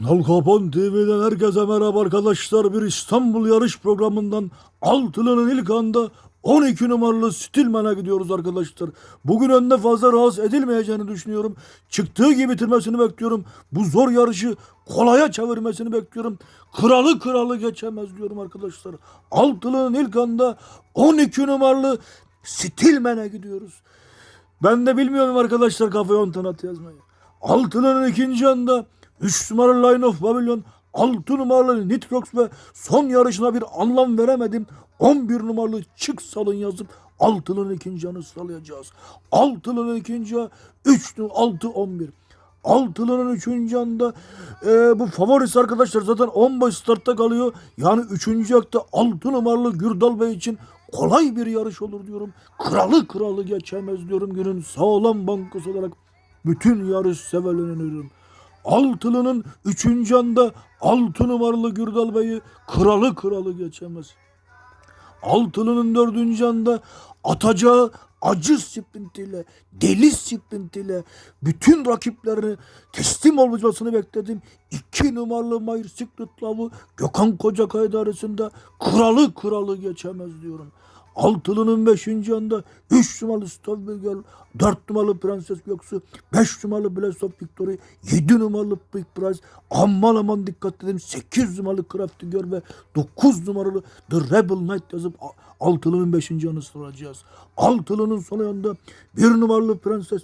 Nal Kapan TV'den herkese merhaba arkadaşlar. Bir İstanbul yarış programından Altılı'nın ilk anda 12 numaralı Stilman'a gidiyoruz arkadaşlar. Bugün önde fazla rahatsız edilmeyeceğini düşünüyorum. Çıktığı gibi bitirmesini bekliyorum. Bu zor yarışı kolaya çevirmesini bekliyorum. Kralı kralı geçemez diyorum arkadaşlar. Altılı'nın ilk anda 12 numaralı Stilman'a gidiyoruz. Ben de bilmiyorum arkadaşlar kafaya 10 tane at yazmayı. Altının ikinci anda 3 numaralı Line of Babylon 6 numaralı Nitrox ve son yarışına bir anlam veremedim. 11 numaralı Çık Salın yazıp altının ikinci anı sıralayacağız. Altının ikinci anı 3 6 11. Altılı'nın üçüncü anda e, bu favorisi arkadaşlar zaten 15 startta kalıyor. Yani üçüncü yakta 6 numaralı Gürdal Bey için kolay bir yarış olur diyorum. Kralı kralı geçemez diyorum günün sağlam bankası olarak bütün yarış severlerine öneriyorum. Altılı'nın üçüncü anda 6 numaralı Gürdal Bey'i kralı kralı geçemez. Altılı'nın dördüncü anda atacağı acı sprintiyle, deli sprintiyle bütün rakiplerini teslim olmasını bekledim. İki numaralı My Secret Gökhan Kocakay arasında kralı kralı geçemez diyorum. Altılı'nın beşinci anda 3 numaralı Girl, 4 numaralı Prenses Göksu, 5 numaralı Blast of Victory, 7 numaralı Big Prize, aman aman dikkat edin 8 numaralı Crafty Girl ve 9 numaralı The Rebel Knight yazıp Altılı'nın 5. yanı sıralacağız. Altılı'nın son yanında 1 numaralı Prenses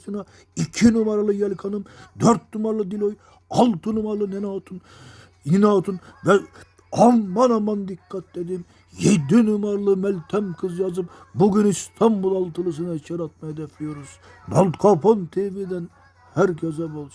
2 numaralı Yelkanım, 4 numaralı Diloy, 6 numaralı Nene Hatun, Nina Hatun ve aman aman dikkat dedim. 7 numaralı Meltem kız yazıp bugün İstanbul altılısına içeri atmayı hedefliyoruz. Nalt Kapon TV'den herkese bol.